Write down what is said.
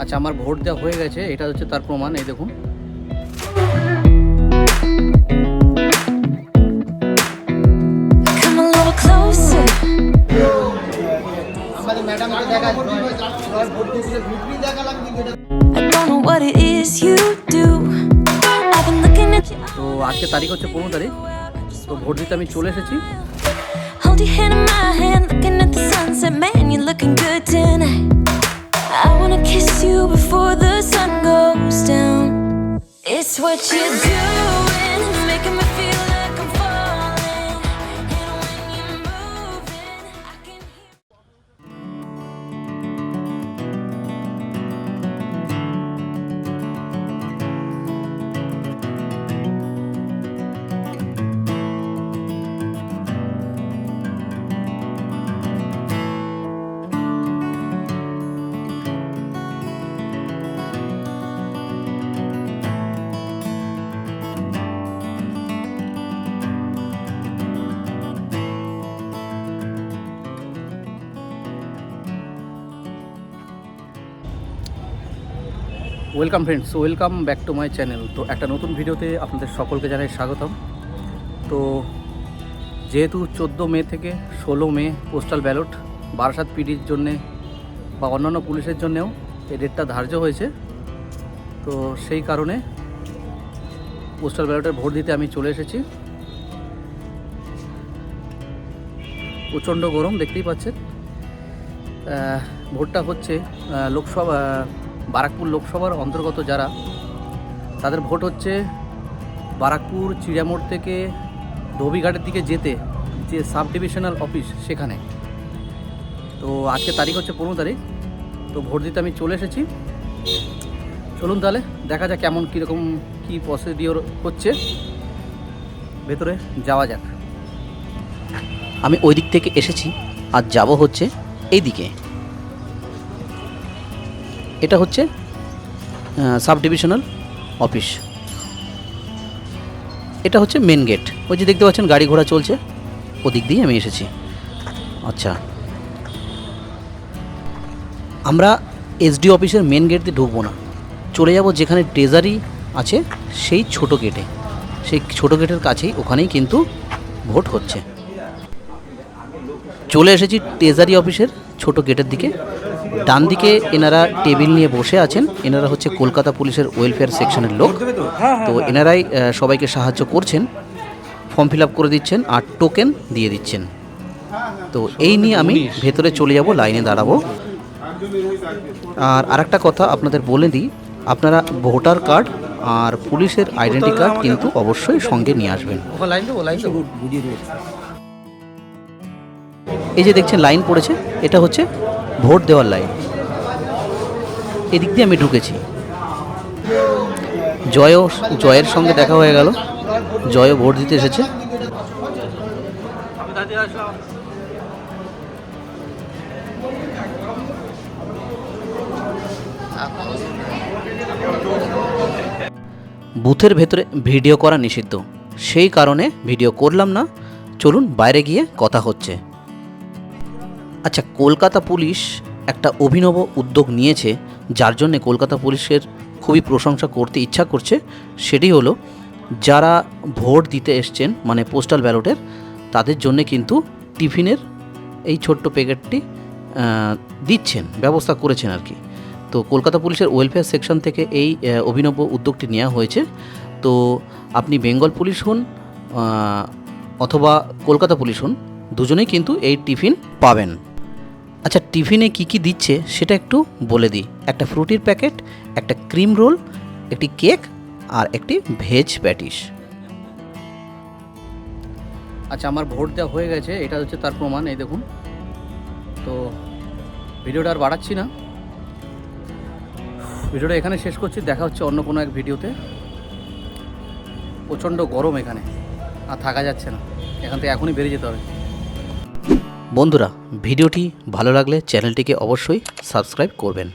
আচ্ছা আমার ভোট দেওয়া হয়ে গেছে এটা হচ্ছে তার প্রমাণ এই দেখুন. তো আজকে তারিখ হচ্ছে পনেরো তারিখ তো ভোট দিতে আমি চলে এসেছি। what you do. Welcome friends, welcome back to my channel. তো একটা নতুন ভিডিওতে আপনাদের সকলকে জানাই স্বাগতম। তো যেহেতু চোদ্দ মে থেকে ষোলো মে পোস্টাল ব্যালট বারাসাত পিডির জন্যে বা অন্যান্য পুলিশের জন্যেও এই ডেটটা ধার্য হয়েছে, তো সেই কারণে পোস্টাল ব্যালটের ভোট দিতে আমি চলে এসেছি। প্রচণ্ড গরম, দেখতেই পাচ্ছেন। ভোটটা হচ্ছে লোকসভা বারাকপুর লোকসভার অন্তর্গত যারা, তাদের ভোট হচ্ছে বারাকপুর চিড়িয়ামোড় থেকে ধোবিঘাটের দিকে যেতে যে সাব ডিভিশনাল অফিস সেখানে। তো আজকে তারিখ হচ্ছে পনেরো তারিখ, তো ভোট দিতে আমি চলে এসেছি। চলুন তাহলে দেখা যাক কেমন কীরকম কী প্রসিডিওর হচ্ছে। ভেতরে যাওয়া যাক। আমি ওই দিক থেকে এসেছি, আর যাব হচ্ছে এই দিকে এটা হচ্ছে সাব ডিভিশনাল অফিস। এটা হচ্ছে মেন গেট। ওই যে দেখতে পাচ্ছেন, গাড়ি ঘোড়া চলছে। ওদিক দিয়ে আমি এসেছি। আচ্ছা। আমরা এসডি অফিসের মেন গেট দিয়ে ঢুকবো না। চলে যাব যেখানে ট্রেজারি আছে, সেই ছোট গেটে। সেই ছোট গেটের কাছেই ওখানেই কিন্তু ভোট হচ্ছে। চলে এসেছি ট্রেজারি অফিসের ছোট গেটের দিকে। ডান দিকে এনারা টেবিল নিয়ে বসে আছেন। এনারা হচ্ছে কলকাতা পুলিশের ওয়েলফেয়ার সেকশনের লোক। তো এনারাই সবাইকে সাহায্য করছেন ফর্ম ফিল আপ করে দিচ্ছেন আর টোকেন দিয়ে দিচ্ছেন। তো এই নিয়ে আমি ভেতরে চলে যাব লাইনে দাঁড়াবো। আর আরেকটা কথা আপনাদের বলে দিই, আপনারা ভোটার কার্ড আর পুলিশের আইডেন্টি কার্ড কিন্তু অবশ্যই সঙ্গে নিয়ে আসবেন। এই যে দেখছেন লাইন পড়েছে, এটা হচ্ছে ভোট দেওয়ার লাইন এদিক দিয়ে আমি ঢুকেছি। জয়ও, জয়ের সঙ্গে দেখা হয়ে গেল। জয়ও ভোট দিতে এসেছে। বুথের ভেতরে ভিডিও করা নিষিদ্ধ। সেই কারণে ভিডিও করলাম না। চলুন বাইরে গিয়ে কথা হচ্ছে। আচ্ছা কলকাতা পুলিশ একটা অভিনব উদ্যোগ নিয়েছে, যার জন্য কলকাতা পুলিশের খুবই প্রশংসা করতে ইচ্ছা করছে, সেটি হলো যারা ভোট দিতে এসছেন মানে পোস্টাল ব্যালটের, তাদের জন্য কিন্তু টিফিনের এই ছোট্ট প্যাকেটটি দিচ্ছেন, ব্যবস্থা করেছেন আর কি। তো কলকাতা পুলিশের ওয়েলফেয়ার সেকশন থেকে এই অভিনব উদ্যোগটি নেওয়া হয়েছে। তো আপনি বেঙ্গল পুলিশ হন অথবা কলকাতা পুলিশ হন, দুজনেই কিন্তু এই টিফিন পাবেন। আচ্ছা টিফিনে কি কি দিচ্ছে সেটা একটু বলে দিই। একটা ফ্রুটির প্যাকেট, একটা ক্রিম রোল, একটি কেক আর একটি ভেজ প্যাটিস। আচ্ছা আমার ভোট দেওয়া হয়ে গেছে, এটা হচ্ছে তার প্রমাণ, এই দেখুন। তো ভিডিওটা আর বাড়াচ্ছি না। ভিডিওটা এখানে শেষ করছি, দেখা হচ্ছে অন্য কোনো এক ভিডিওতে। প্রচণ্ড গরম এখানে, আর থাকা যাচ্ছে না, এখান থেকে এখনই বেরিয়ে যেতে হবে। বন্ধুরা ভিডিওটি ভালো লাগলে চ্যানেলটিকে অবশ্যই সাবস্ক্রাইব করবেন।